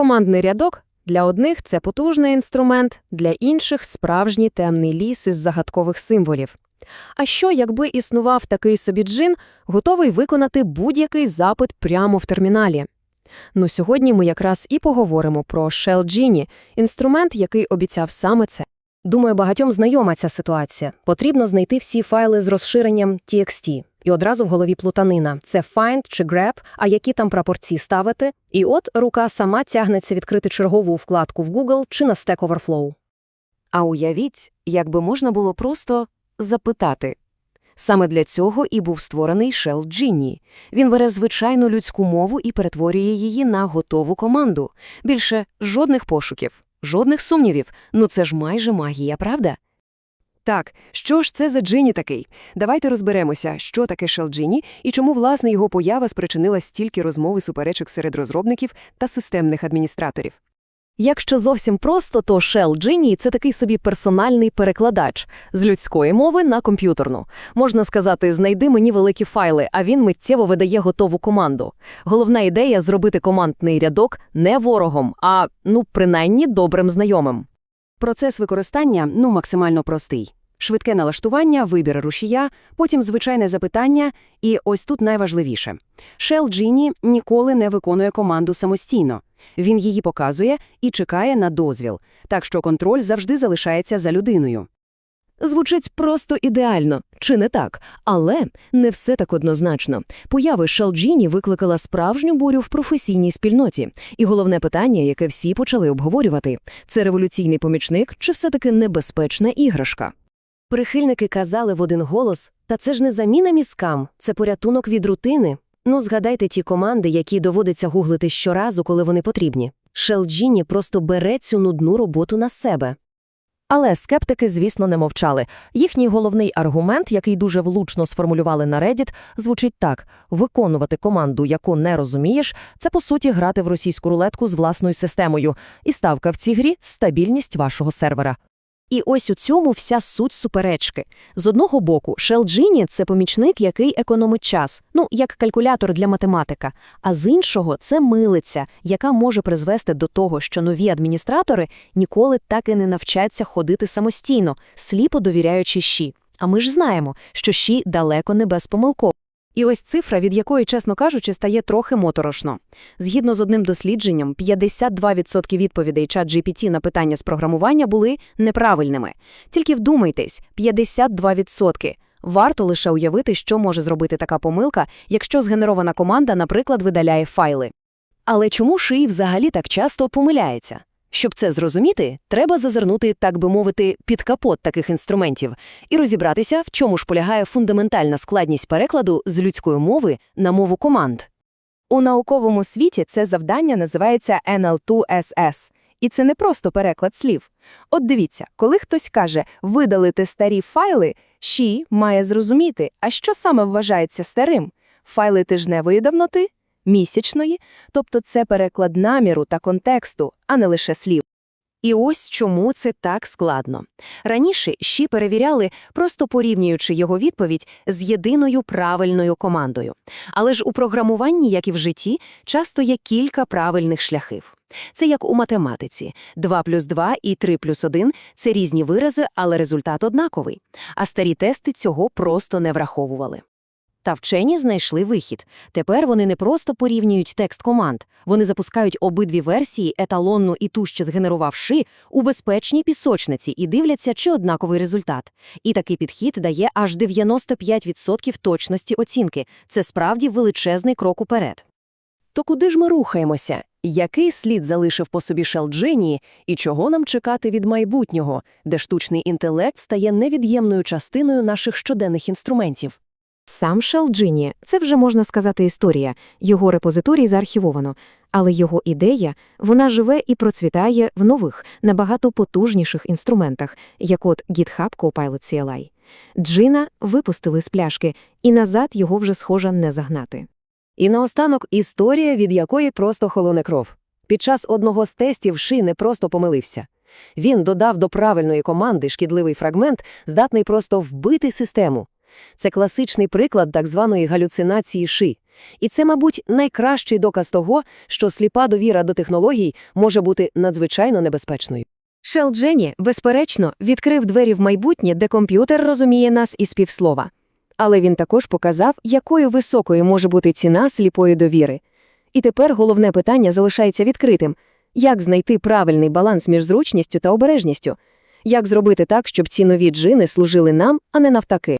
Командний рядок для одних це потужний інструмент, для інших справжній темний ліс із загадкових символів. А що, якби існував такий собі джин, готовий виконати будь-який запит прямо в терміналі? Ну, сьогодні ми якраз і поговоримо про Shell Genie, інструмент, який обіцяв саме це. Думаю, багатьом знайома ця ситуація. Потрібно знайти всі файли з розширенням TXT. І одразу в голові плутанина. Це find чи grab, а які там прапорці ставити. І от рука сама тягнеться відкрити чергову вкладку в Google чи на Stack Overflow. А уявіть, якби можна було просто запитати. Саме для цього і був створений Shell Genie. Він бере звичайну людську мову і перетворює її на готову команду. Більше жодних пошуків, жодних сумнівів. Ну це ж майже магія, правда? Так, що ж це за Джині такий? Давайте розберемося, що таке Shell Genie і чому, власне, його поява спричинила стільки розмов і суперечок серед розробників та системних адміністраторів. Якщо зовсім просто, то Shell Genie – це такий собі персональний перекладач з людської мови на комп'ютерну. Можна сказати, знайди мені великі файли, а він миттєво видає готову команду. Головна ідея – зробити командний рядок не ворогом, а, ну, принаймні, добрим знайомим. Процес використання ну максимально простий. Швидке налаштування, вибір рушія, потім звичайне запитання, і ось тут найважливіше. Shell Genie ніколи не виконує команду самостійно. Він її показує і чекає на дозвіл, так що контроль завжди залишається за людиною. Звучить просто ідеально, чи не так? Але не все так однозначно. Появи Шалджіні викликала справжню бурю в професійній спільноті. І головне питання, яке всі почали обговорювати – це революційний помічник чи все-таки небезпечна іграшка? Прихильники казали в один голос, та це ж не заміна мізкам, це порятунок від рутини. Ну, згадайте ті команди, які доводиться гуглити щоразу, коли вони потрібні. Шелджіні просто бере цю нудну роботу на себе. Але скептики, звісно, не мовчали. Їхній головний аргумент, який дуже влучно сформулювали на Reddit, звучить так: виконувати команду, яку не розумієш, це по суті грати в російську рулетку з власною системою. І ставка в цій грі стабільність вашого сервера. І ось у цьому вся суть суперечки. З одного боку, Genie – це помічник, який економить час, ну, як калькулятор для математика, а з іншого – це милиця, яка може призвести до того, що нові адміністратори ніколи так і не навчаться ходити самостійно, сліпо довіряючи щі. А ми ж знаємо, що щі далеко не безпомилково. І ось цифра, від якої, чесно кажучи, стає трохи моторошно. Згідно з одним дослідженням, 52% відповідей чат-GPT на питання з програмування були неправильними. Тільки вдумайтесь, 52%. Варто лише уявити, що може зробити така помилка, якщо згенерована команда, наприклад, видаляє файли. Але чому шиї взагалі так часто помиляється? Щоб це зрозуміти, треба зазирнути, так би мовити, під капот таких інструментів і розібратися, в чому ж полягає фундаментальна складність перекладу з людської мови на мову команд. У науковому світі це завдання називається NL2SS. І це не просто переклад слів. От дивіться, коли хтось каже «видалити старі файли», «Ші» має зрозуміти, а що саме вважається старим? Файли тижневої давноти? Місячної? Тобто це переклад наміру та контексту, а не лише слів. І ось чому це так складно. Раніше щі перевіряли, просто порівнюючи його відповідь з єдиною правильною командою. Але ж у програмуванні, як і в житті, часто є кілька правильних шляхів. Це як у математиці. 2 плюс 2 і 3 плюс 1 – це різні вирази, але результат однаковий. А старі тести цього просто не враховували. Та вчені знайшли вихід. Тепер вони не просто порівнюють текст команд, вони запускають обидві версії, еталонну і ту, що згенерував ши, у безпечній пісочниці і дивляться, чи однаковий результат. І такий підхід дає аж 95% точності оцінки. Це справді величезний крок уперед. То куди ж ми рухаємося? Який слід залишив по собі Шелджені і чого нам чекати від майбутнього, де штучний інтелект стає невід'ємною частиною наших щоденних інструментів? Сам Genie – це вже, можна сказати, історія. Його репозиторій заархівовано. Але його ідея, вона живе і процвітає в нових, набагато потужніших інструментах, як от GitHub Copilot CLI. Джина випустили з пляшки, і назад його вже схоже не загнати. І наостанок історія, від якої просто холоне кров. Під час одного з тестів Ши не просто помилився. Він додав до правильної команди шкідливий фрагмент, здатний просто вбити систему. Це класичний приклад так званої галюцинації ши. І це, мабуть, найкращий доказ того, що сліпа довіра до технологій може бути надзвичайно небезпечною. Шел Дженні, безперечно, відкрив двері в майбутнє, де комп'ютер розуміє нас із півслова. Але він також показав, якою високою може бути ціна сліпої довіри. І тепер головне питання залишається відкритим – як знайти правильний баланс між зручністю та обережністю? Як зробити так, щоб ці нові джини служили нам, а не навтаки?